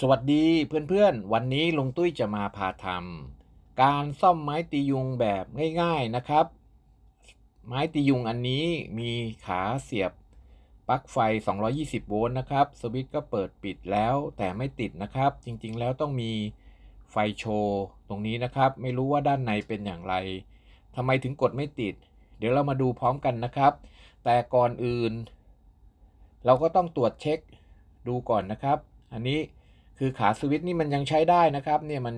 สวัสดีเพื่อนๆ วันนี้ลุงตุ้ยจะมาพาทำการซ่อมไม้ตียุงแบบง่ายๆนะครับ ไม้ตียุงอันนี้มีขาเสียบปลั๊กไฟ 220 โวลต์นะครับสวิตช์ก็เปิดปิดแล้วแต่ไม่ติดนะครับ จริงๆแล้วต้องมีไฟโชว์ตรงนี้นะครับ ไม่รู้ว่าด้านในเป็นอย่างไรทำไมถึงกดไม่ติด เดี๋ยวเรามาดูพร้อมกันนะครับ แต่ก่อนอื่น เราก็ต้องตรวจเช็คดูก่อนนะครับ อันนี้ คือขาสวิตช์นี่มันยังใช้ได้นะครับ เนี่ยมัน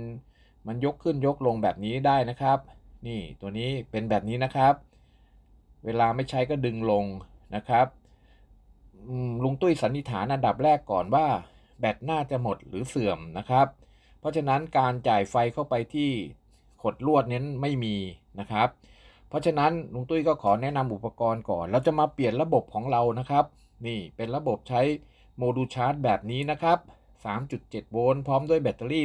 มันยกขึ้นยกลงแบบนี้ได้นะครับ นี่ตัวนี้เป็นแบบนี้นะครับ เวลาไม่ใช้ก็ดึงลงนะครับลุงตุ้ยสันนิษฐานอันดับแรกก่อนว่า แบตน่าจะหมดหรือเสื่อมนะครับ เพราะฉะนั้นการจ่ายไฟเข้าไปที่ขดลวดเน้นไม่มีนะครับ เพราะฉะนั้นลุงตุ้ยก็ขอแนะนำอุปกรณ์ก่อน เราจะมาเปลี่ยนระบบของเรานะครับ นี่เป็นระบบใช้โมดูลชาร์จแบบนี้นะครับ 3.7 โวลต์พร้อมด้วยแบตเตอรี่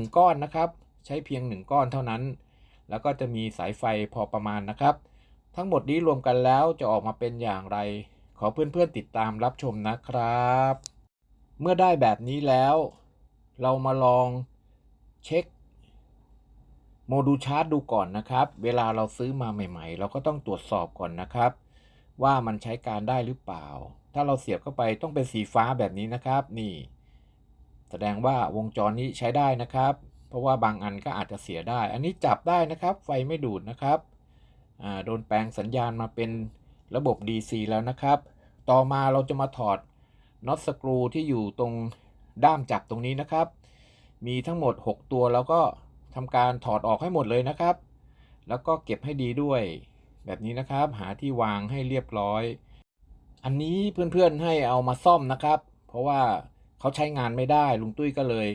18650 1 ก้อนนะครับ ใช้เพียง 1 ก้อนเท่านั้น แล้วก็จะมีสายไฟพอประมาณนะครับ ทั้งหมดนี้รวมกันแล้วจะออกมาเป็นอย่างไร ขอเพื่อนๆติดตามรับชมนะครับ เมื่อได้แบบนี้แล้ว เรามาลองเช็คโมดูลชาร์จดูก่อนนะครับ เวลาเราซื้อมาใหม่ ๆ เราก็ต้องตรวจสอบก่อนนะครับ ว่ามันใช้การได้หรือเปล่า ถ้าเราเสียบเข้าไปต้องเป็นสีฟ้าแบบนี้นะครับนี่ แสดงว่าวงจรนี้ใช้ได้นะครับ เพราะว่าบางอันก็อาจจะเสียได้ อันนี้จับได้นะครับ ไฟไม่ดูดนะครับอ่าโดนแปลงสัญญาณมาเป็นระบบ DC แล้วนะครับ ต่อมาเราจะมาถอดน็อตสกรูที่อยู่ตรงด้ามจับตรงนี้นะครับ มีทั้งหมด 6 ตัวแล้วก็ทำการถอดออกให้หมดเลยนะครับ แล้วก็เก็บให้ดีด้วย แบบนี้นะครับ หาที่วางให้เรียบร้อย อันนี้เพื่อนๆให้เอามาซ่อมนะครับ เพราะว่าเขาใช้งานไม่ได้ลุงตุ้ยก็เลย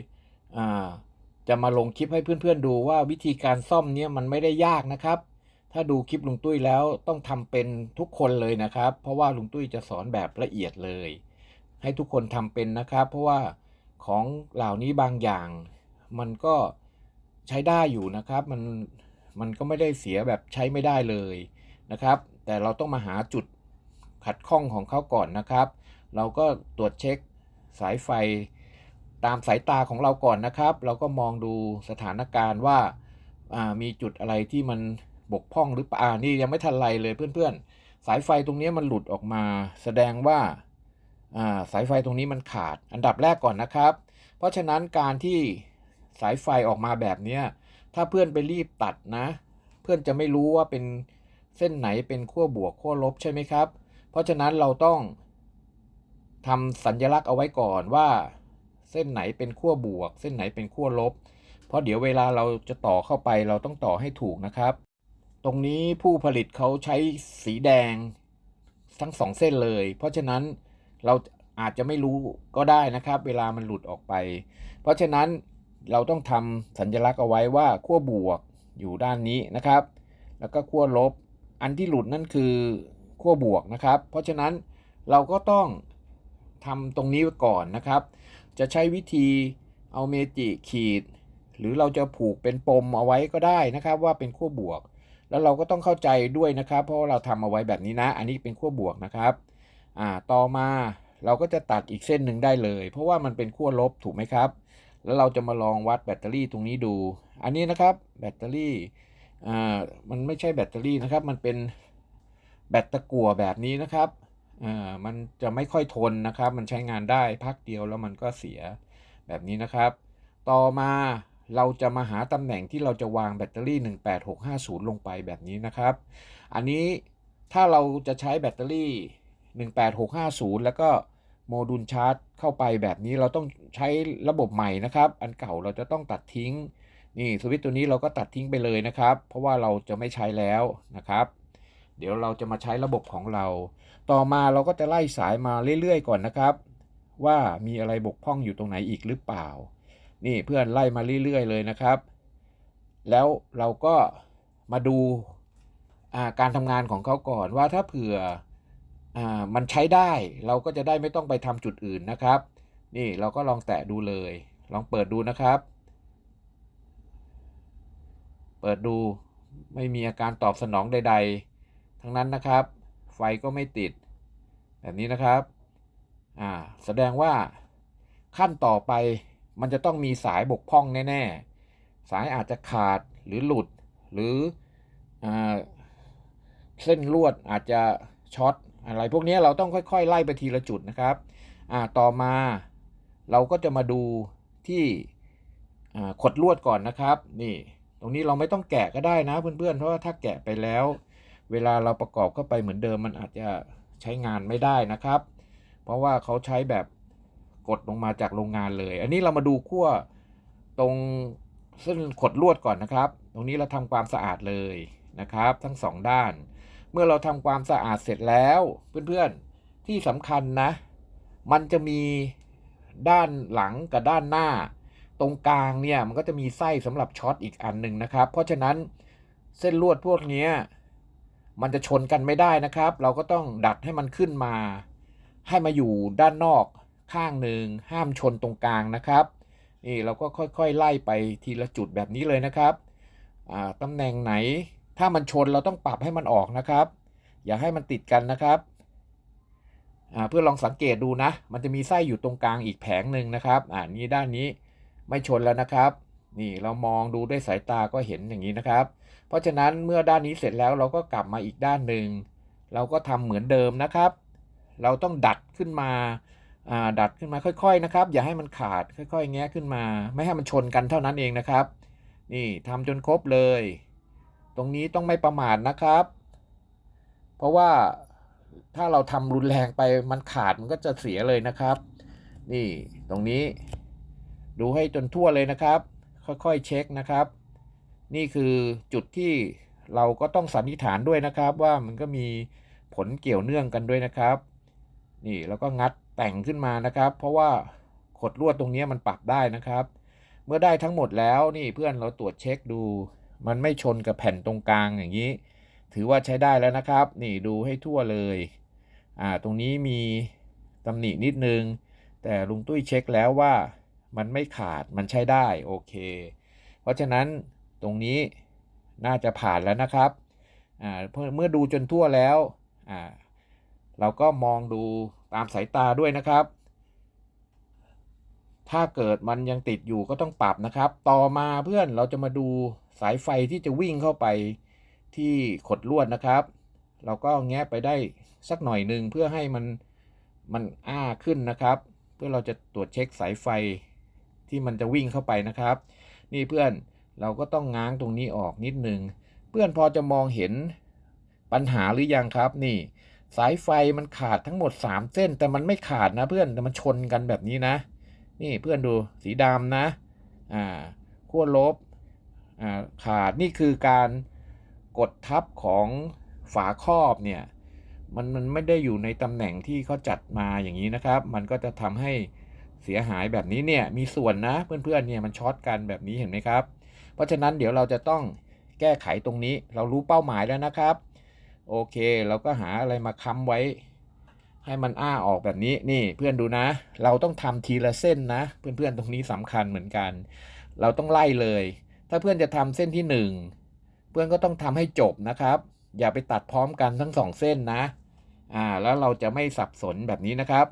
จะมาลงคลิปให้เพื่อนๆดูว่าวิธีการซ่อมเนี้ยมันไม่ได้ยากนะครับ ถ้าดูคลิปลุงตุ้ยแล้วต้องทำเป็นทุกคนเลยนะครับ เพราะว่าลุงตุ้ยจะสอนแบบละเอียดเลย ให้ทุกคนทำเป็นนะครับ เพราะว่าของเหล่านี้บางอย่าง มันก็ใช้ได้อยู่นะครับ มันมันก็ไม่ได้เสียแบบใช้ไม่ได้เลยนะครับ แต่เราต้องมาหาจุด ขัดข้องของเขาก่อนนะครับ เราก็ตรวจเช็คสายไฟตามสายตาของเราก่อนนะครับ เราก็มองดูสถานการณ์ว่าามีจุดอะไรที่มันบกพร่องหรือเปล่านี่ยังไม่ทันไรเลยเพื่อนๆ สายไฟตรงนี้มันหลุดออกมา แสดงว่าาสายไฟตรงนี้มันขาดอันดับแรกก่อนนะครับ เพราะฉะนั้นการที่สายไฟออกมาแบบนี้ถ้าเพื่อนไปรีบตัดนะ เพื่อนจะไม่รู้ว่าเป็นเส้นไหนเป็นขั้วบวกขั้วลบใช่ไหมครับ เพราะฉะนั้นเราต้องทำสัญลักษณ์เอาไว้ก่อนว่า เส้นไหนเป็นขั้วบวก เส้นไหนเป็นขั้วลบ เพราะเดี๋ยวเวลาเราจะต่อเข้าไปเราต้องต่อให้ถูกนะครับ ตรงนี้ผู้ผลิตเขาใช้สีแดงทั้งสองเส้นเลย เพราะฉะนั้นเราอาจจะไม่รู้ก็ได้นะครับ เวลามันหลุดออกไป เพราะฉะนั้นเราต้องทำสัญลักษณ์เอาไว้ว่าขั้วบวกอยู่ด้านนี้นะครับ แล้วก็ขั้วลบ อันที่หลุดนั่นคือ ขั้วบวกนะครับ เพราะฉะนั้นเราก็ต้องทำตรงนี้ไว้ก่อนนะครับ จะใช้วิธีเอาเมจิขีด หรือเราจะผูกเป็นปมเอาไว้ก็ได้นะครับ ว่าเป็นขั้วบวก แล้วเราก็ต้องเข้าใจด้วยนะครับ เพราะาเราทำเอาไว้แบบนี้นะ อันนี้เป็นขั้วบวกนะครับอ่าต่อมาเราก็จะตัดอีกเส้นหนึ่งได้เลย เพราะว่ามันเป็นขั้วลบถูกไหมครับ แล้วเราจะมาลองวัดแบตเตอรี่ตรงนี้ดู อันนี้นะครับแบตเตอรี่อ่ามันไม่ใช่แบตเตอรี่นะครับ มันเป็น แบตตะกั่วแบบนี้นะครับอ่ามันจะไม่ค่อยทนนะครับ มันใช้งานได้พักเดียวแล้วมันก็เสียแบบนี้นะครับ ต่อมาเราจะมาหาตำแหน่งที่เราจะวางแบตเตอรี่ 18650 ลงไปแบบนี้นะครับ อันนี้ถ้าเราจะใช้แบตเตอรี่ 18650 แล้วก็โมดูลชาร์จเข้าไปแบบนี้เราต้องใช้ระบบใหม่นะครับ อันเก่าเราจะต้องตัดทิ้ง นี่สวิตช์ตัวนี้เราก็ตัดทิ้งไปเลยนะครับ เพราะว่าเราจะไม่ใช้แล้วนะครับ เดี๋ยวเราจะมาใช้ระบบของเรา ต่อมาเราก็จะไล่สายมาเรื่อยๆ ก่อนนะครับ ว่ามีอะไรบกพร่องอยู่ตรงไหนอีกหรือเปล่า นี่เพื่อนไล่มาเรื่อยๆ เลยนะครับ แล้วเราก็มาดูาการทำงานของเขาก่อนว่าถ้าเผื่ออมันใช้ได้เราก็จะได้ไม่ต้องไปทำจุดอื่นนะครับ นี่เราก็ลองแตะดูเลย ลองเปิดดูนะครับ เปิดดูไม่มีอาการตอบสนองใด ๆ ทั้งนั้นนะครับ ไฟก็ไม่ติด แบบนี้นะครับอ่าแสดงว่าขั้นต่อไปมันจะต้องมีสายบกพร่องแน่ ๆ สายอาจจะขาดหรือหลุดหรืออเส้นลวดอาจจะช็อตอะไรพวกนี้เราต้องค่อยๆ ไล่ไปทีละจุดนะครับต่อมาเราก็จะมาดูที่ขดลวดก่อนนะครับ นี่ ตรงนี้เราไม่ต้องแกะก็ได้นะเพื่อนๆ เพราะว่าถ้าแกะไปแล้ว เวลาเราประกอบเข้าไปเหมือนเดิมมันอาจจะใช้งานไม่ได้นะครับ เพราะว่าเขาใช้แบบกดลงมาจากโรงงานเลย อันนี้เรามาดูขั้วตรงเส้นขดลวดก่อนนะครับ ตรงนี้เราทำความสะอาดเลยนะครับ ทั้งสองด้าน เมื่อเราทำความสะอาดเสร็จแล้วเพื่อนๆที่สำคัญนะ มันจะมีด้านหลังกับด้านหน้า ตรงกลางเนี่ยมันก็จะมีไส้สำหรับช็อตอีกอันหนึ่งนะครับ เพราะฉะนั้นเส้นลวดพวกนี้ มันจะชนกันไม่ได้นะครับ เราก็ต้องดัดให้มันขึ้นมา ให้มาอยู่ด้านนอกข้างหนึ่งห้ามชนตรงกลางนะครับ นี่เราก็ค่อยๆไล่ไปทีละจุดแบบนี้เลยนะครับตำแหน่งไหนถ้ามันชนเราต้องปรับให้มันออกนะครับ อย่าให้มันติดกันนะครับเพื่อลองสังเกตดูนะ มันจะมีไส้อยู่ตรงกลางอีกแผงหนึ่งนะครับอ่านี้ด้านนี้ไม่ชนแล้วนะครับ นี่เรามองดูด้วยสายตาก็เห็นอย่างนี้นะครับ เพราะฉะนั้นเมื่อด้านนี้เสร็จแล้วเราก็กลับมาอีกด้านหนึ่ง เราก็ทำเหมือนเดิมนะครับ เราต้องดัดขึ้นมาดัดขึ้นมาค่อยๆนะครับ อย่าให้มันขาดค่อยๆ แงะขึ้นมา ไม่ให้มันชนกันเท่านั้นเองนะครับ นี่ทำจนครบเลย ตรงนี้ต้องไม่ประมาทนะครับ เพราะว่าถ้าเราทำรุนแรงไปมันขาดมันก็จะเสียเลยนะครับ นี่ตรงนี้ดูให้จนทั่วเลยนะครับ ค่อยๆเช็คนะครับ นี่คือจุดที่เราก็ต้องสันนิษฐานด้วยนะครับ ว่ามันก็มีผลเกี่ยวเนื่องกันด้วยนะครับ นี่แล้วก็งัดแต่งขึ้นมานะครับ เพราะว่าขดลวดตรงนี้มันปรับได้นะครับ เมื่อได้ทั้งหมดแล้วนี่เพื่อนเราตรวจเช็คดู มันไม่ชนกับแผ่นตรงกลางอย่างนี้ ถือว่าใช้ได้แล้วนะครับ นี่ดูให้ทั่วเลยอ่าตรงนี้มีตำหนินิดนึง แต่ลุงตุ้ยเช็คแล้วว่ามันไม่ขาดมันใช้ได้โอเค เพราะฉะนั้น ตรงนี้น่าจะผ่านแล้วนะครับเมื่อดูจนทั่วแล้วเราก็มองดูตามสายตาด้วยนะครับ ถ้าเกิดมันยังติดอยู่ก็ต้องปรับนะครับ ต่อมาเพื่อนเราจะมาดูสายไฟที่จะวิ่งเข้าไปที่ขดลวดนะครับ เราก็แงะไปได้สักหน่อยหนึ่งเพื่อให้มันมันอ้าขึ้นนะครับ เพื่อเราจะตรวจเช็คสายไฟที่มันจะวิ่งเข้าไปนะครับ นี่เพื่อน เราก็ต้องง้างตรงนี้ออกนิดนึง เพื่อนพอจะมองเห็นปัญหาหรือยังครับนี่ สายไฟมันขาดทั้งหมด 3 เส้น แต่มันไม่ขาดนะเพื่อนแต่มันชนกันแบบนี้นะ นี่เพื่อนดูสีดำนะอ่าขั้วลบอ่าขาดนี่คือการกดทับของฝาครอบเนี่ยมันมันไม่ได้อยู่ในตำแหน่งที่เขาจัดมาอย่างนี้นะครับ มันก็จะทำให้เสียหายแบบนี้เนี่ยมีส่วนนะเพื่อนๆเนี่ยมันช็อตกันแบบนี้เห็นไหมครับ เพราะฉะนั้นเดี๋ยวเราจะต้องแก้ไขตรงนี้เรารู้เป้าหมายแล้วนะครับ โอเค เราก็หาอะไรมาค้ำไว้ ให้มันอ้าออกแบบนี้นี่เพื่อนดูนะ เราต้องทำทีละเส้นนะ เพื่อนๆตรงนี้สำคัญเหมือนกัน เราต้องไล่เลย ถ้าเพื่อนจะทำเส้นที่หนึ่งเพื่อนก็ต้องทำให้จบนะครับ อย่าไปตัดพร้อมกันทั้งสองเส้นนะอ่าแล้วเราจะไม่สับสนแบบนี้นะครับ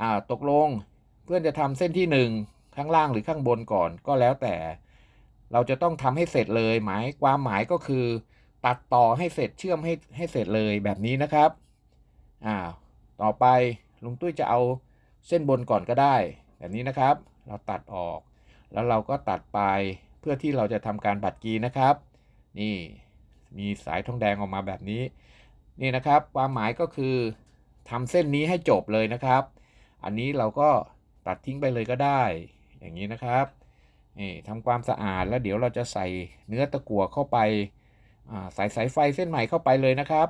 อ่าตกลงเพื่อนจะทำเส้นที่หนึ่งข้างล่างหรือข้างบนก่อนก็แล้วแต่ เราจะต้องทำให้เสร็จเลยหมายความหมายก็คือ ตัดต่อให้เสร็จเชื่อมให้ให้เสร็จเลยแบบนี้นะครับอ่าต่อไปลุงตุ้ยจะเอาเส้นบนก่อนก็ได้ แบบนี้นะครับ เราตัดออก แล้วเราก็ตัดปลายเพื่อที่เราจะทำการบัดกีนะครับ นี่มีสายทองแดงออกมาแบบนี้ นี่นะครับความหมายก็คือทำเส้นนี้ให้จบเลยนะครับ อันนี้เราก็ตัดทิ้งไปเลยก็ได้ อย่างนี้นะครับ นี่ทำความสะอาดแล้วเดี๋ยวเราจะใส่เนื้อตะกั่วเข้าไปอ่าใส่สายไฟเส้นใหม่เข้าไปเลยนะครับ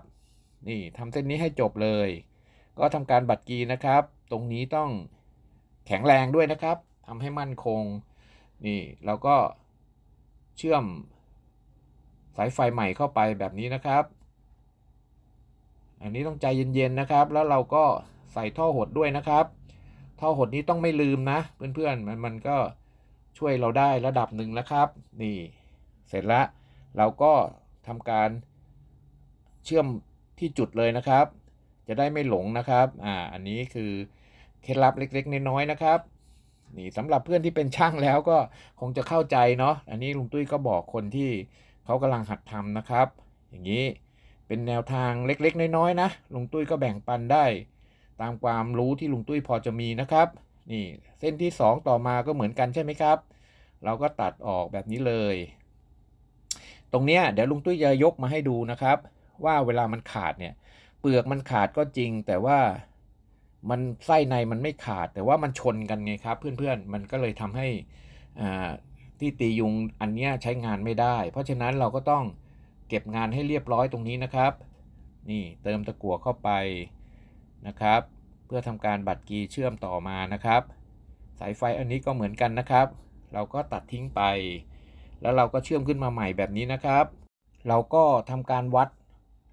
นี่ทำเส้นนี้ให้จบเลย ก็ทำการบัดกีนะครับ ตรงนี้ต้องแข็งแรงด้วยนะครับทำให้มั่นคง นี่เราก็เชื่อมสายไฟใหม่เข้าไปแบบนี้นะครับ อันนี้ต้องใจเย็นๆนะครับ แล้วเราก็ใส่ท่อหดด้วยนะครับ ท่อหดนี้ต้องไม่ลืมนะ เพื่อนๆมันมันก็ ช่วยเราได้ระดับหนึ่งแล้วครับ นี่ เสร็จแล้วเราก็ทำการเชื่อมที่จุดเลยนะครับ จะได้ไม่หลงนะครับ อ่า อันนี้คือเคล็ดลับเล็กๆน้อยๆนะครับ นี่สำหรับเพื่อนที่เป็นช่างแล้วก็คงจะเข้าใจเนาะ อันนี้ลุงตุ้ยก็บอกคนที่เขากำลังหัดทำนะครับ อย่างนี้เป็นแนวทางเล็กๆน้อยๆนะ ลุงตุ้ยก็แบ่งปันได้ ตามความรู้ที่ลุงตุ้ยพอจะมีนะครับ นี่เส้นที่ 2 ต่อมาก็เหมือนกันใช่ไหมครับ เราก็ตัดออกแบบนี้เลย ตรงเนี้ยเดี๋ยวลุงตุ้ยจะยกมาให้ดูนะครับ ว่าเวลามันขาดเนี่ยเปลือกมันขาดก็จริง แต่ว่ามันไส้ในมันไม่ขาด แต่ว่ามันชนกันไงครับ เพื่อนๆมันก็เลยทำให้อ่าที่ตียุงอันเนี้ยใช้งานไม่ได้ เพราะฉะนั้นเราก็ต้องเก็บงานให้เรียบร้อยตรงนี้นะครับ นี่เติมตะกั่วเข้าไปนะครับ พื่อทำการบัดกีเชื่อมต่อมานะครับ สายไฟอันนี้ก็เหมือนกันนะครับ เราก็ตัดทิ้งไป แล้วเราก็เชื่อมขึ้นมาใหม่แบบนี้นะครับ เราก็ทำการวัด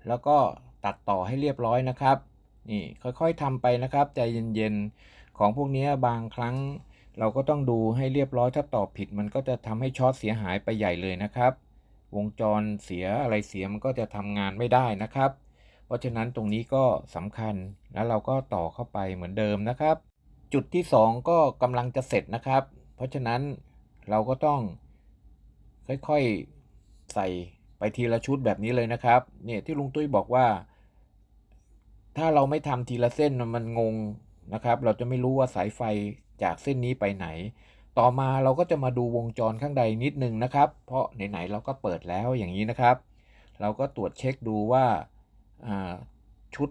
แล้วก็ตัดต่อให้เรียบร้อยนะครับนี่ค่อยๆทำไปนะครับใจเย็นๆของพวกนี้บางครั้ง เราก็ต้องดูให้เรียบร้อยถ้าตอบผิด มันก็จะทำให้ช็อตเสียหายไปใหญ่เลยนะครับ วงจรเสียอะไรเสียมันก็จะทำงานไม่ได้นะครับ เพราะฉะนั้นตรงนี้ก็สำคัญแล้วเราก็ต่อเข้าไปเหมือนเดิมนะครับ จุดที่ 2 ก็กำลังจะเสร็จนะครับ เพราะฉะนั้นเราก็ต้องค่อยๆใส่ไปทีละชุดแบบนี้เลยนะครับเนี่ยที่ลุงตุ้ยบอกว่า ถ้าเราไม่ทำทีละเส้นมันงงนะครับ เราจะไม่รู้ว่าสายไฟจากเส้นนี้ไปไหน ต่อมาเราก็จะมาดูวงจรข้างใดนิดนึงนะครับ เพราะไหนๆเราก็เปิดแล้วอย่างนี้นะครับ เราก็ตรวจเช็คดูว่า ชุด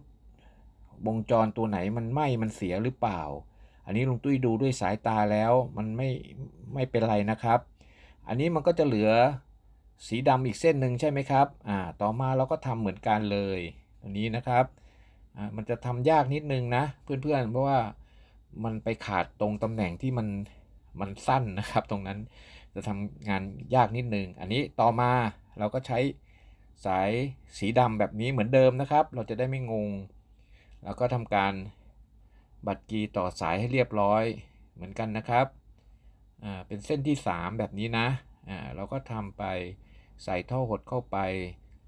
วงจรตัวไหนมันไหม้มันเสียหรือเปล่า อันนี้ลุงตุ้ยดูด้วยสายตาแล้วมันไม่ไม่เป็นไรนะครับ อันนี้มันก็จะเหลือสีดำอีกเส้นหนึ่งใช่ไหมครับอ่าต่อมาเราก็ทำเหมือนกันเลยตัวนี้นะครับอ่ามันจะทำยากนิดนึงนะเพื่อนๆเพราะว่ามันไปขาดตรงตำแหน่งที่มันมันสั้นนะครับ ตรงนั้นจะทำงานยากนิดนึง อันนี้ต่อมาเราก็ใช้ สายสีดำแบบนี้เหมือนเดิมนะครับ เราจะได้ไม่งง แล้วก็ทำการบัดกีต่อสายให้เรียบร้อยเหมือนกันนะครับอ่าเป็นเส้นที่ 3 แบบนี้นะอ่าเราก็ทำไปใส่ท่อหดเข้าไป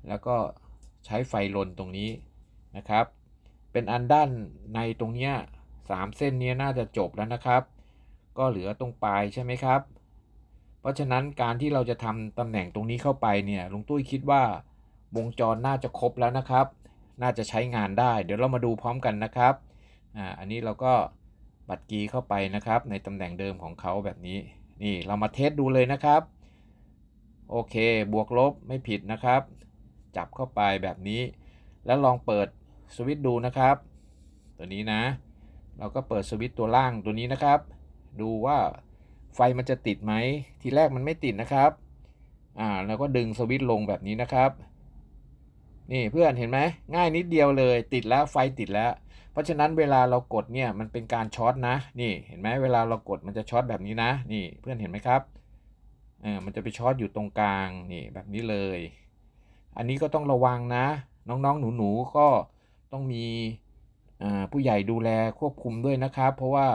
แล้วก็ใช้ไฟลนตรงนี้นะครับ เป็นอันด้านในตรงเนี้ยสามเส้นนี้น่าจะจบแล้วนะครับ ก็เหลือตรงปลายใช่ไหมครับ เพราะฉะนั้นการที่เราจะทำตำแหน่งตรงนี้เข้าไปเนี่ยลุงตุ้ยคิดว่า วงจรน่าจะครบแล้วนะครับ น่าจะใช้งานได้ เดี๋ยวเรามาดูพร้อมกันนะครับอ่าอันนี้เราก็บัดกีเข้าไปนะครับ ในตำแหน่งเดิมของเขาแบบนี้ นี่เรามาเทสดูเลยนะครับ โอเค บวกลบไม่ผิดนะครับ จับเข้าไปแบบนี้ แล้วลองเปิดสวิตช์ดูนะครับ ตัวนี้นะ เราก็เปิดสวิตช์ตัวล่างตัวนี้นะครับ ดูว่าไฟมันจะติดไหม ทีแรกมันไม่ติดนะครับ อ่า แล้วก็ดึงสวิตช์ลงแบบนี้นะครับ นี่เพื่อนเห็นไหมง่ายนิดเดียวเลย ติดแล้วไฟติดแล้ว เพราะฉะนั้นเวลาเรากดเนี่ยมันเป็นการช็อตนะ นี่เห็นไหมเวลาเรากดมันจะช็อตแบบนี้นะ นี่เพื่อนเห็นไหมครับเออมันจะไปช็อตอยู่ตรงกลางนี่แบบนี้เลย อันนี้ก็ต้องระวังนะ น้องๆหนูๆก็ต้องมีผู้ใหญ่ดูแลควบคุมด้วยนะครับ เพราะว่า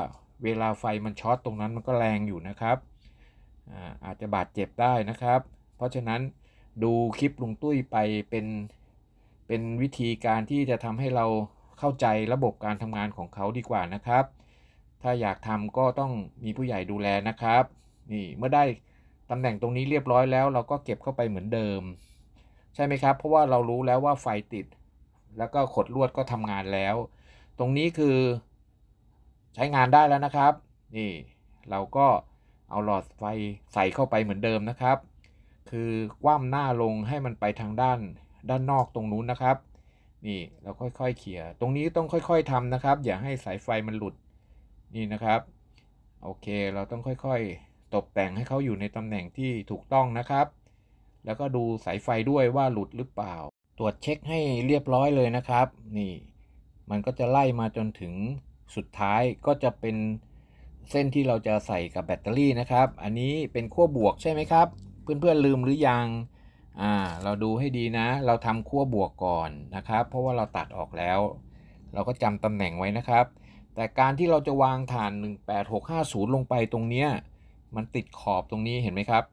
เวลาไฟมันช็อตตรงนั้นมันก็แรงอยู่นะครับอาอาจจะบาดเจ็บได้นะครับ เพราะฉะนั้นดูคลิปลุงตุ้ยไปเป็น เป็นวิธีการที่จะทำให้เราเข้าใจระบบการทำงานของเขาดีกว่านะครับ ถ้าอยากทำก็ต้องมีผู้ใหญ่ดูแลนะครับ นี่เมื่อได้ตำแหน่งตรงนี้เรียบร้อยแล้ว เราก็เก็บเข้าไปเหมือนเดิม ใช่ไหมครับ เพราะว่าเรารู้แล้วว่าไฟติด แล้วก็ขดลวดก็ทำงานแล้ว ตรงนี้คือใช้งานได้แล้วนะครับ นี่เราก็เอาหลอดไฟใส่เข้าไปเหมือนเดิมนะครับ คือคว่ำหน้าลงให้มันไปทางด้าน ด้านนอกตรงนู้นนะครับ นี่เราค่อยๆเขี่ยตรงนี้ต้องค่อย ๆทำนะครับ อย่าให้สายไฟมันหลุดนี่นะครับ โอเคเราต้องค่อยๆ ตกแต่งให้เขาอยู่ในตำแหน่งที่ถูกต้องนะครับ แล้วก็ดูสายไฟด้วยว่าหลุดหรือเปล่า ตรวจเช็คให้เรียบร้อยเลยนะครับ นี่ มันก็จะไล่มาจนถึงสุดท้ายก็จะเป็นเส้นที่เราจะใส่กับแบตเตอรี่นะครับ อันนี้เป็นขั้วบวกใช่ไหมครับ เพื่อนๆลืมหรือยัง อ่าเราดูให้ดีนะ เราทำขั้วบวกก่อนนะครับ เพราะว่าเราตัดออกแล้ว เราก็จำตำแหน่งไว้นะครับ แต่การที่เราจะวางฐาน 18650 ลงไปตรงเนี้ยมันติดขอบตรงนี้เห็นไหมครับ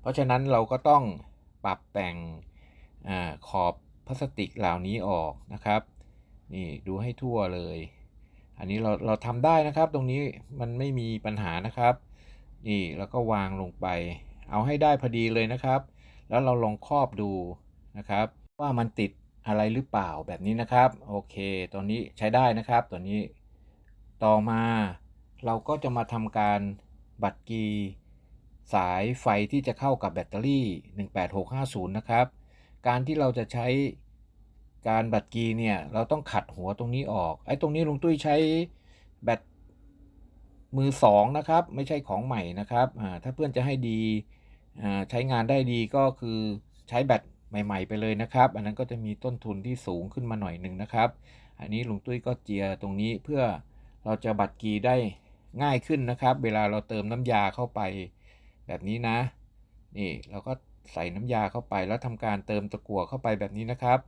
เพราะฉะนั้นเราก็ต้องปรับแต่งอขอบพลาสติกเหล่านี้ออกนะครับ นี่ดูให้ทั่วเลย อันนี้เราเราทำได้นะครับ ตรงนี้มันไม่มีปัญหานะครับ นี่แล้วก็วางลงไป เอาให้ได้พอดีเลยนะครับ แล้วเราลองครอบดูนะครับ ว่ามันติดอะไรหรือเปล่าแบบนี้นะครับ โอเค ตัวนี้ใช้ได้นะครับ ตัวนี้ ต่อมาเราก็จะมาทำการบัตรกีสายไฟที่จะเข้ากับแบตเตอรี่ 18650 นะครับ การที่เราจะใช้การบัตรกีเนี่ย เราต้องขัดหัวตรงนี้ออก ไอ้ตรงนี้ลุงตุ้ยใช้แบตมือสองนะครับ ไม่ใช่ของใหม่นะครับ ถ้าเพื่อนจะให้ดี ใช้งานได้ดีก็คือใช้แบตใหม่ ๆ ไปเลยนะครับ อันนั้นก็จะมีต้นทุนที่สูงขึ้นมาหน่อยหนึ่งนะครับ อันนี้ลุงตุ้ยก็เจียตรงนี้เพื่อเราจะบัตรกีได้ง่ายขึ้นนะครับ เวลาเราเติมน้ำยาเข้าไปแบบนี้นะ นี่เราก็ใส่น้ำยาเข้าไปแล้วทำการเติมตะกั่วเข้าไปแบบนี้นะครับ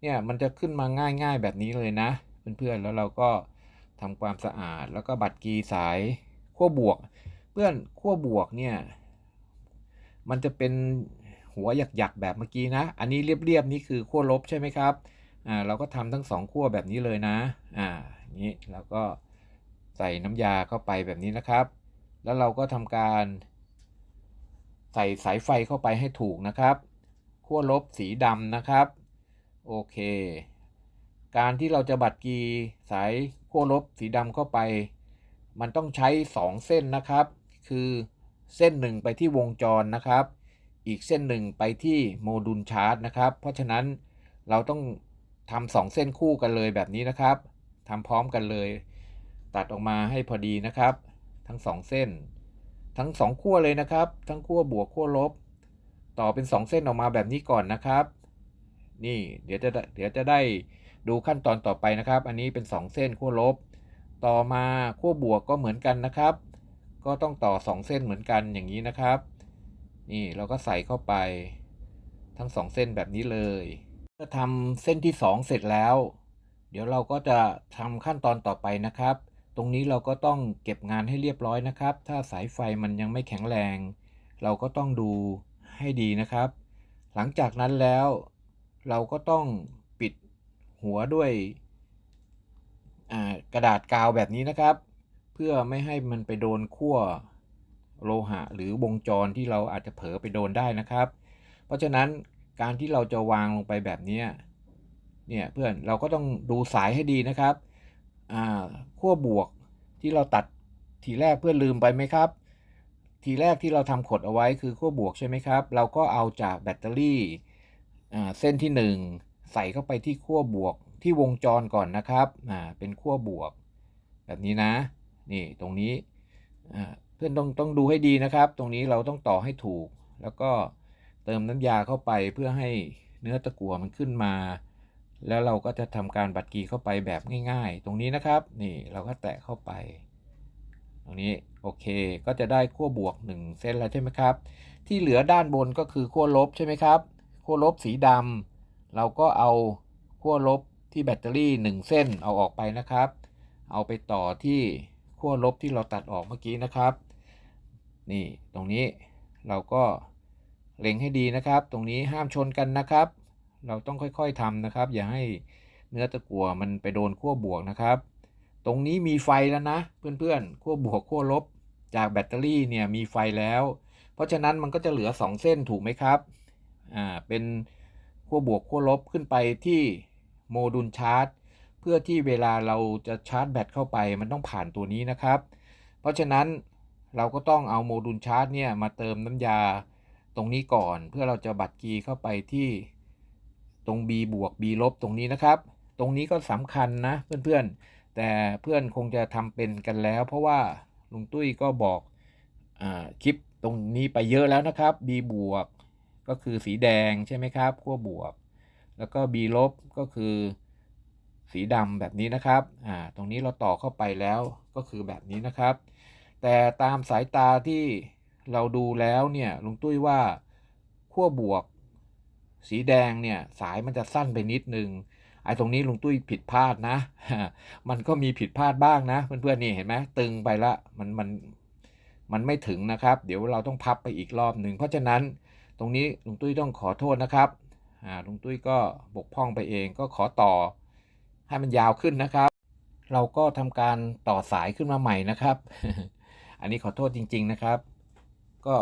เนี่ยมันจะขึ้นมาง่ายๆแบบนี้เลยนะ เพื่อนๆแล้วเราก็ทำความสะอาดแล้วก็บัตรกีสายขั้วบวก เพื่อนขั้วบวกเนี่ย มันจะเป็นหัวหยักๆแบบเมื่อกี้นะ อันนี้เรียบๆนี่คือขั้วลบใช่ไหมครับ อ่าเราก็ทำทั้งสองขั้วแบบนี้เลยนะ อ่านี้แล้วก็ใส่น้ำยาเข้าไปแบบนี้นะครับ แล้วเราก็ทำการใส่สายไฟเข้าไปให้ถูกนะครับ ขั้วลบสีดำนะครับ โอเค การที่เราจะบัดกีสายขั้วลบสีดำเข้าไป มันต้องใช้ 2 เส้นนะครับ คือ เส้นหนึ่งไปที่วงจรนะครับ อีกเส้นหนึ่งไปที่โมดูลชาร์จนะครับ เพราะฉะนั้นเราต้องทำสองเส้นคู่กันเลยแบบนี้นะครับทำพร้อมกันเลย ตัดออกมาให้พอดีนะครับ ทั้งสองเส้น ทั้งสองขั้วเลยนะครับ ทั้งขั้วบวกขั้วลบ ต่อเป็นสองเส้นออกมาแบบนี้ก่อนนะครับ นี่เดี๋ยวจะเดี๋ยวจะได้ดูขั้นตอนต่อไปนะครับ อันนี้เป็น 2 เส้นขั้วลบ ต่อมาขั้วบวกก็เหมือนกันนะครับ ก็ต้องต่อ 2 เส้นเหมือนกันอย่างนี้นะครับ นี่เราก็ใส่เข้าไปทั้ง 2 เส้นแบบนี้เลยเมื่อทำเส้นที่ 2 เสร็จแล้ว เดี๋ยวเราก็จะทำขั้นตอนต่อไปนะครับ ตรงนี้เราก็ต้องเก็บงานให้เรียบร้อยนะครับ ถ้าสายไฟมันยังไม่แข็งแรง เราก็ต้องดูให้ดีนะครับ หลังจากนั้นแล้วเราก็ต้องปิดหัวด้วยกระดาษกาวแบบนี้นะครับ เพื่อไม่ให้มันไปโดนขั้วโลหะหรือวงจรที่เราอาจจะเผลอไปโดนได้นะครับ เพราะฉะนั้นการที่เราจะวางลงไปแบบนี้เนี่ยเพื่อนเราก็ต้องดูสายให้ดีนะครับขั้วบวกที่เราตัดทีแรกเพื่อนลืมไปไหมครับ ทีแรกที่เราทำขดเอาไว้คือขั้วบวกใช่ไหมครับ เราก็เอาจากแบตเตอรี่เส้นที่ 1 ใส่เข้าไปที่ขั้วบวกที่วงจรก่อนนะครับเป็นขั้วบวก แบบนี้นะ นี่ตรงนี้เพื่อนต้องต้องดูให้ดีนะครับ ตรงนี้เราต้องต่อให้ถูก แล้วก็เติมน้ำยาเข้าไปเพื่อให้เนื้อตะกั่วมันขึ้นมา แล้วเราก็จะทำการบัดกีเข้าไปแบบง่าย ๆ ตรงนี้นะครับ นี่เราก็แตะเข้าไป ตรงนี้โอเคก็จะได้ขั้วบวก 1 เส้นแล้วใช่ไหมครับ ที่เหลือด้านบนก็คือขั้วลบใช่ไหมครับขั้วลบสีดำเราก็เอาขั้วลบที่แบตเตอรี่ 1 เส้นเอาออกไปนะครับ เอาไปต่อที่ ขั้วลบที่เราตัดออกเมื่อกี้นะครับ นี่ตรงนี้เราก็เล็งให้ดีนะครับ ตรงนี้ห้ามชนกันนะครับ เราต้องค่อยๆทำนะครับ อย่าให้เนื้อตะกั่วมันไปโดนขั้วบวกนะครับ ตรงนี้มีไฟแล้วนะ เพื่อนๆขั้วบวกขั้วลบ จากแบตเตอรี่เนี่ยมีไฟแล้ว เพราะฉะนั้นมันก็จะเหลือ 2 เส้นถูกไหมครับอ่าเป็นขั้วบวกขั้วลบขึ้นไปที่โมดูลชาร์จ เพื่อที่เวลาเราจะชาร์จแบตเข้าไปมันต้องผ่านตัวนี้นะครับ เพราะฉะนั้นเราก็ต้องเอาโมดูลชาร์จเนี่ยมาเติมน้ำยาตรงนี้ก่อน เพื่อเราจะบัตรกีเข้าไปที่ตรง B บวก B ลบตรงนี้นะครับ ตรงนี้ก็สำคัญนะเพื่อนๆ แต่เพื่อนคงจะทำเป็นกันแล้ว เพราะว่าลุงตุ้ยก็บอกอคลิปตรงนี้ไปเยอะแล้วนะครับ B บวกก็คือสีแดงใช่ไหมครับขั้วบวก แล้วก็ B ลบก็คือ สีดำแบบนี้นะครับอ่าตรงนี้เราต่อเข้าไปแล้วก็คือแบบนี้นะครับ แต่ตามสายตาที่เราดูแล้วเนี่ยลุงตุ้ยว่าขั้วบวก สีแดงเนี่ยสายมันจะสั้นไปนิดนึงไอ้ตรงนี้ลุงตุ้ยผิดพลาดนะ มันก็มีผิดพลาดบ้างนะ เพื่อนๆนี่เห็นไหมตึงไปละมันมันมันไม่ถึงนะครับ เดี๋ยวเราต้องพับไปอีกรอบหนึ่งเพราะฉะนั้นตรงนี้ลุงตุ้ยต้องขอโทษนะครับอ่าลุงตุ้ยก็บกพร่องไปเองก็ขอต่อ ให้มันยาวขึ้นนะครับ เราก็ทำการต่อสายขึ้นมาใหม่นะครับ อันนี้ขอโทษจริง ๆนะครับ ก็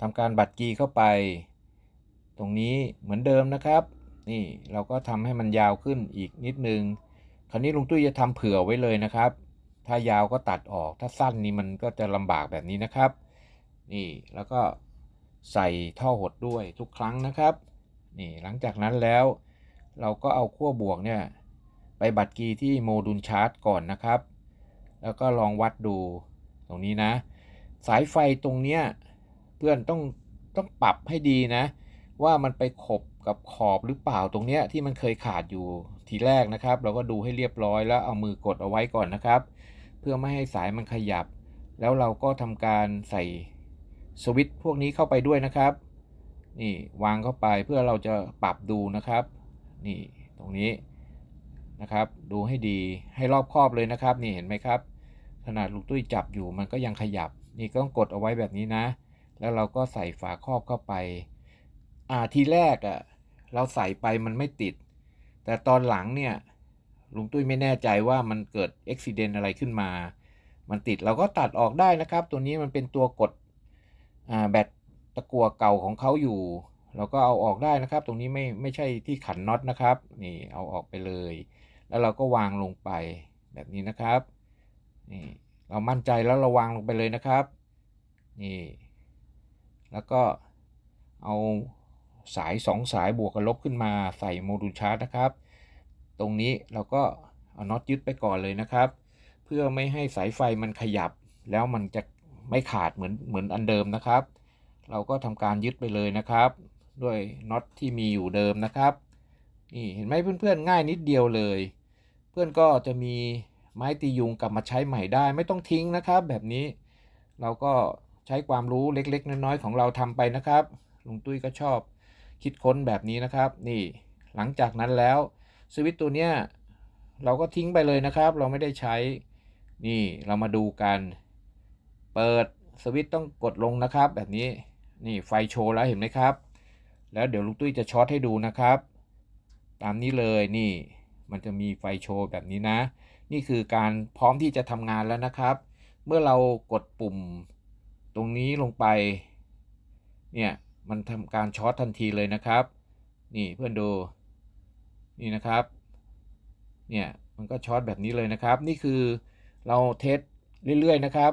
ทำการบัตรกีเข้าไป ตรงนี้เหมือนเดิมนะครับ นี่เราก็ทำให้มันยาวขึ้นอีกนิดนึง คราวนี้ลุงตุ้ยจะทำเผื่อไว้เลยนะครับ ถ้ายาวก็ตัดออก ถ้าสั้นนี่มันก็จะลำบากแบบนี้นะครับ นี่แล้วก็ใส่ท่อหดด้วยทุกครั้งนะครับ นี่หลังจากนั้นแล้ว เราก็เอาขั้วบวกเนี่ย ไปบัตรกีที่โมดูลชาร์จก่อนนะครับ แล้วก็ลองวัดดูตรงนี้นะ สายไฟตรงเนี้ยเพื่อนต้องต้องปรับให้ดีนะ ว่ามันไปขบกับขอบหรือเปล่าตรงเนี้ยที่มันเคยขาดอยู่ทีแรกนะครับ เราก็ดูให้เรียบร้อยแล้วเอามือกดเอาไว้ก่อนนะครับ เพื่อไม่ให้สายมันขยับ แล้วเราก็ทำการใส่สวิตช์พวกนี้เข้าไปด้วยนะครับ นี่วางเข้าไปเพื่อเราจะปรับดูนะครับ นี่ตรงนี้ นะครับ ดูให้ดีให้รอบครอบเลยนะครับ นี่เห็นไหมครับ ขนาดลูกตุ้ยจับอยู่มันก็ยังขยับ นี่ก็ต้องกดเอาไว้แบบนี้นะ แล้วเราก็ใส่ฝาครอบเข้าไป อ่าทีแรกอะ่ะเราใส่ไปมันไม่ติด แต่ตอนหลังเนี่ยลุงตุ้ยไม่แน่ใจว่ามันเกิดอุบิเหตุอะไรขึ้นมา มันติดเราก็ตัดออกได้นะครับ ตัวนี้มันเป็นตัวกดอ่าแบตตะกัวเก่าของเขาอยู่ เราก็เอาออกได้นะครับ ตรงนี้ไม่ไม่ใช่ที่ขันน็อตนะครับ นี่เอาออกไปเลย แล้วเราก็วางลงไปแบบนี้นะครับนี่เรามั่นใจแล้วเราวางลงไปเลยนะครับนี่แล้วก็เอาสายสองสายบวกกับลบขึ้นมาใส่โมดูลชาร์จนะครับ ตรงนี้เราก็เอาน็อตยึดไปก่อนเลยนะครับ เพื่อไม่ให้สายไฟมันขยับ แล้วมันจะไม่ขาดเหมือนเหมือนอันเดิมนะครับ เราก็ทำการยึดไปเลยนะครับ ด้วยน็อตที่มีอยู่เดิมนะครับนี่เห็นไหมเพื่อนๆง่ายนิดเดียวเลย เพื่อนก็จะมีไม้ตียุงกลับมาใช้ใหม่ได้ ไม่ต้องทิ้งนะครับ แบบนี้เราก็ใช้ความรู้เล็ก ๆ น้อยๆของเราทำไปนะครับลุงตุ้ยก็ชอบคิดค้นแบบนี้นะครับ นี่หลังจากนั้นแล้วสวิตตัวเนี้ยเราก็ทิ้งไปเลยนะครับ เราไม่ได้ใช้ นี่เรามาดูกัน เปิดสวิตต้องกดลงนะครับ แบบนี้นี่ไฟโชว์แล้วเห็นไหมครับ แล้วเดี๋ยวลุงตุ้ยจะช็อตให้ดูนะครับ ตามนี้เลยนี่ มันจะมีไฟโชว์แบบนี้นะ นี่คือการพร้อมที่จะทำงานแล้วนะครับ เมื่อเรากดปุ่มตรงนี้ลงไป เนี่ยมันทำการช็อตทันทีเลยนะครับ นี่เพื่อนดู นี่นะครับ เนี่ยมันก็ช็อตแบบนี้เลยนะครับ นี่คือเราเทสเรื่อยๆนะครับ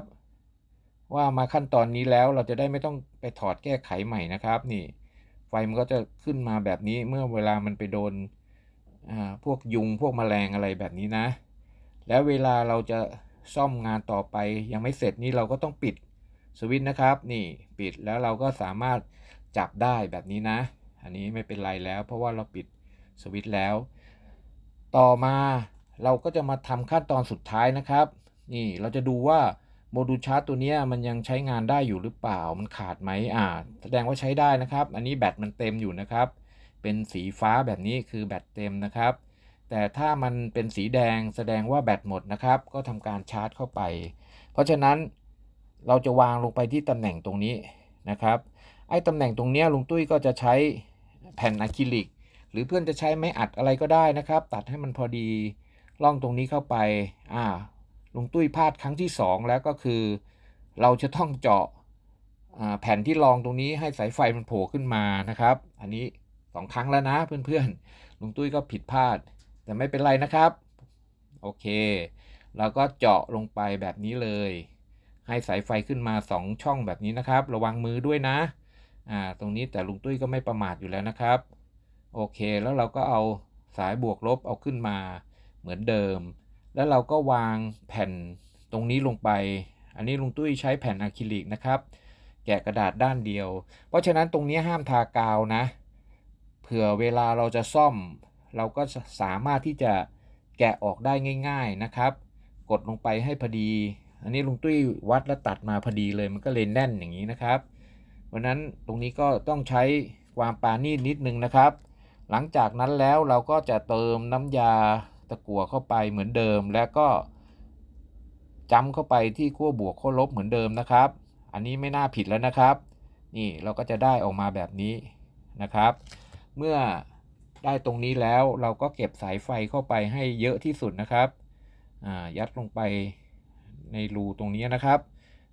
ว่ามาขั้นตอนนี้แล้วเราจะได้ไม่ต้องไปถอดแก้ไขใหม่นะครับ นี่ไฟมันก็จะขึ้นมาแบบนี้เมื่อเวลามันไปโดน พวกยุงพวกแมลงอะไรแบบนี้นะ แล้วเวลาเราจะซ่อมงานต่อไปยังไม่เสร็จนี่เราก็ต้องปิดสวิตช์นะครับ นี่ปิดแล้วเราก็สามารถจับได้แบบนี้นะ อันนี้ไม่เป็นไรแล้ว เพราะว่าเราปิดสวิตช์แล้ว ต่อมาเราก็จะมาทำขั้นตอนสุดท้ายนะครับ นี่เราจะดูว่าโมดูลชาร์จตัวนี้มันยังใช้งานได้อยู่หรือเปล่า มันขาดไหมอ่า แสดงว่าใช้ได้นะครับ อันนี้แบตมันเต็มอยู่นะครับ เป็นสีฟ้าแบบนี้คือแบตเต็มนะครับ แต่ถ้ามันเป็นสีแดงแสดงว่าแบตหมดนะครับ ก็ทำการชาร์จเข้าไป เพราะฉะนั้นเราจะวางลงไปที่ตำแหน่งตรงนี้นะครับไอ้ตำแหน่งตรงนี้ลุงตุ้ยก็จะใช้แผ่นอะคริลิก หรือเพื่อนจะใช้ไม้อัดอะไรก็ได้นะครับ ตัดให้มันพอดีล่องตรงนี้เข้าไปอ่าลุงตุ้ยพลาดครั้งที่ 2 แล้วก็คือ เราจะต้องเจาะแผ่นที่รองตรงนี้ให้สายไฟมันโผล่ขึ้นมานะครับ อันนี้ สองครั้งแล้วนะเพื่อนๆ ลุงตุ้ยก็ผิดพลาด แต่ไม่เป็นไรนะครับ โอเคเราก็เจาะลงไปแบบนี้เลย ให้สายไฟขึ้นมา 2 ช่องแบบนี้นะครับ ระวังมือด้วยนะ อ่า ตรงนี้แต่ลุงตุ้ยก็ไม่ประมาทอยู่แล้วนะครับ โอเค แล้วเราก็เอาสายบวกลบเอาขึ้นมาเหมือนเดิม แล้วเราก็วางแผ่นตรงนี้ลงไป อันนี้ลุงตุ้ยใช้แผ่นอะคริลิกนะครับ แกะกระดาษด้านเดียว เพราะฉะนั้นตรงนี้ห้ามทากาวนะ เผื่อเวลาเราจะซ่อม เราก็สามารถที่จะแกะออกได้ง่าย ๆนะครับ กดลงไปให้พอดี อันนี้ลุงตุ้ยวัดแล้วตัดมาพอดีเลยมันก็เลยแน่นอย่างนี้นะครับเพราะนั้นตรงนี้ก็ต้องใช้ความปานีตนิดนึงนะครับ หลังจากนั้นแล้วเราก็จะเติมน้ำยาตะกั่วเข้าไปเหมือนเดิมแล้วก็จำเข้าไปที่ขั้วบวกขั้วลบเหมือนเดิมนะครับ อันนี้ไม่น่าผิดแล้วนะครับ นี่เราก็จะได้ออกมาแบบนี้นะครับ เมื่อได้ตรงนี้แล้วเราก็เก็บสายไฟเข้าไปให้เยอะที่สุดนะครับยัดลงไปในรูตรงนี้นะครับ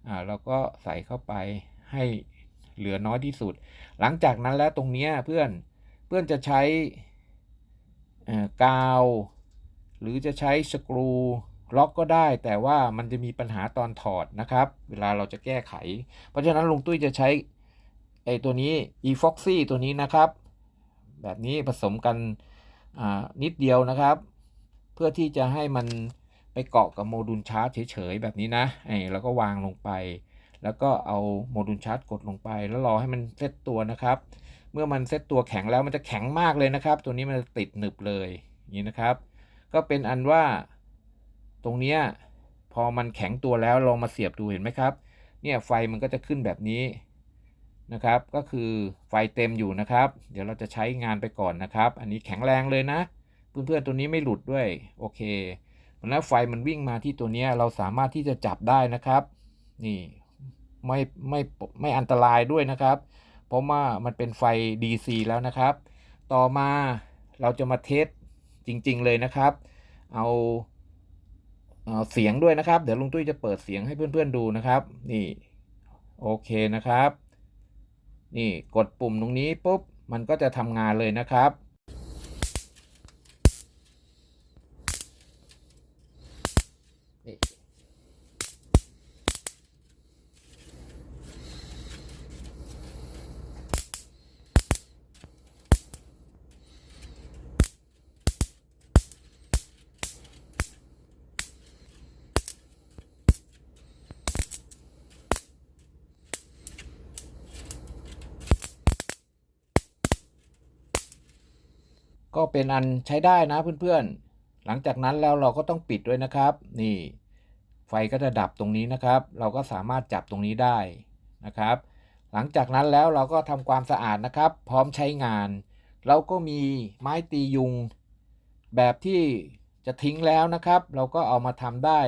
อ่าก็ใส่เข้าไปให้เหลือน้อยที่สุด หลังจากนั้นแล้วตรงนี้เพื่อนเพื่อนจะใช้กาว หรือจะใช้สกรูล็อกก็ได้ แต่ว่ามันจะมีปัญหาตอนถอดนะครับ เวลาเราจะแก้ไข เพราะฉะนั้นลุงตุ้ยจะใช้ไอ้ตัวนี้ efoxy ตัวนี้นะครับ แบบนี้ผสมกันนิดเดียวนะครับ เพื่อที่จะให้มันไปเกาะกับโมดูลชาร์จเฉยๆแบบนี้นะไอ้แล้วก็วางลงไป แล้วก็เอาโมดูลชาร์จกดลงไป แล้วรอให้มันเซตตัวนะครับ เมื่อมันเซตตัวแข็งแล้วมันจะแข็งมากเลยนะครับ ตัวนี้มันจะติดหนึบเลยนี้นะครับ ก็เป็นอันว่าตรงเนี้ยพอมันแข็งตัวแล้วลองมาเสียบดูเห็นไหมครับ เนี่ยไฟมันก็จะขึ้นแบบนี้ นะครับ ก็คือไฟเต็มอยู่นะครับ เดี๋ยวเราจะใช้งานไปก่อนนะครับ อันนี้แข็งแรงเลยนะ เพื่อนๆตัวนี้ไม่หลุดด้วย โอเคแล้วไฟมันวิ่งมาที่ตัวนี้เราสามารถที่จะจับได้นะครับ นี่ไม่ไม่ไม่อันตรายด้วยนะครับ เพราะว่ามันเป็นไฟ DC แล้วนะครับ ต่อมาเราจะมาเทสจริง ๆ เลยนะครับ เอาเสียงด้วยนะครับ เดี๋ยวลุงตุ้ยจะเปิดเสียงให้เพื่อนๆดูนะครับ นี่ โอเคนะครับ นี่กดปุ่มตรงนี้ปุ๊บมันก็จะทำงานเลยนะครับ ก็เป็นอันใช้ได้นะเพื่อนๆ หลังจากนั้นแล้วเราก็ต้องปิดด้วยนะครับ นี่ ไฟก็จะดับตรงนี้นะครับ เราก็สามารถจับตรงนี้ได้นะครับ หลังจากนั้นแล้วเราก็ทำความสะอาดนะครับ พร้อมใช้งาน เราก็มีไม้ตียุง แบบที่จะทิ้งแล้วนะครับ เราก็เอามาทำได้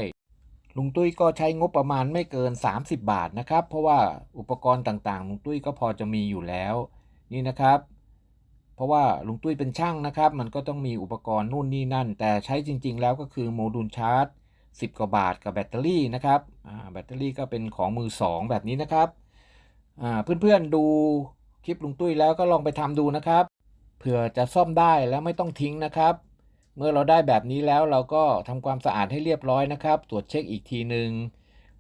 ลุงตุ้ยก็ใช้งบประมาณไม่เกิน 30 บาทนะครับ เพราะว่าอุปกรณ์ต่างๆลุงตุ้ยก็พอจะมีอยู่แล้ว นี่นะครับ เพราะว่าลุงตุ้ยเป็นช่างนะครับ มันก็ต้องมีอุปกรณ์นู่นนี่นั่น แต่ใช้จริง ๆ แล้วก็คือโมดูลชาร์จ 10 กว่าบาทกับแบตเตอรี่นะครับแบตเตอรี่ก็เป็นของมือสองแบบนี้นะครับเพื่อนๆดูคลิปลุงตุ้ยแล้วก็ลองไปทำดูนะครับ เผื่อจะซ่อมได้แล้วไม่ต้องทิ้งนะครับ เมื่อเราได้แบบนี้แล้วเราก็ทำความสะอาดให้เรียบร้อยนะครับ ตรวจเช็คอีกทีหนึ่ง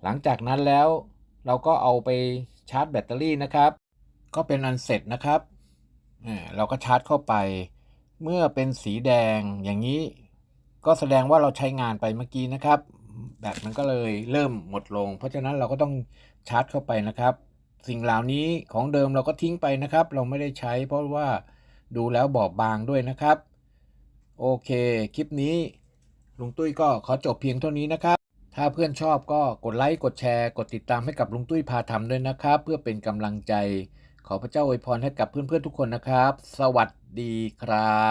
หลังจากนั้นแล้วเราก็เอาไปชาร์จแบตเตอรี่นะครับ ก็เป็นอันเสร็จนะครับ เราก็ชาร์จเข้าไป เมื่อเป็นสีแดงอย่างนี้ ก็แสดงว่าเราใช้งานไปเมื่อกี้นะครับ แบตมันก็เลยเริ่มหมดลง เพราะฉะนั้นเราก็ต้องชาร์จเข้าไปนะครับ สิ่งเหล่านี้ของเดิมเราก็ทิ้งไปนะครับ เราไม่ได้ใช้เพราะว่าดูแล้วบอบบางด้วยนะครับ โอเค คลิปนี้ลุงตุ้ยก็ขอจบเพียงเท่านี้นะครับ ถ้าเพื่อนชอบก็กดไลค์ กดแชร์ กดติดตามให้กับลุงตุ้ยพาทำด้วยนะครับ เพื่อเป็นกำลังใจ ขอพระเจ้าอวยพรให้กับเพื่อนๆทุกคนนะครับ สวัสดีครับ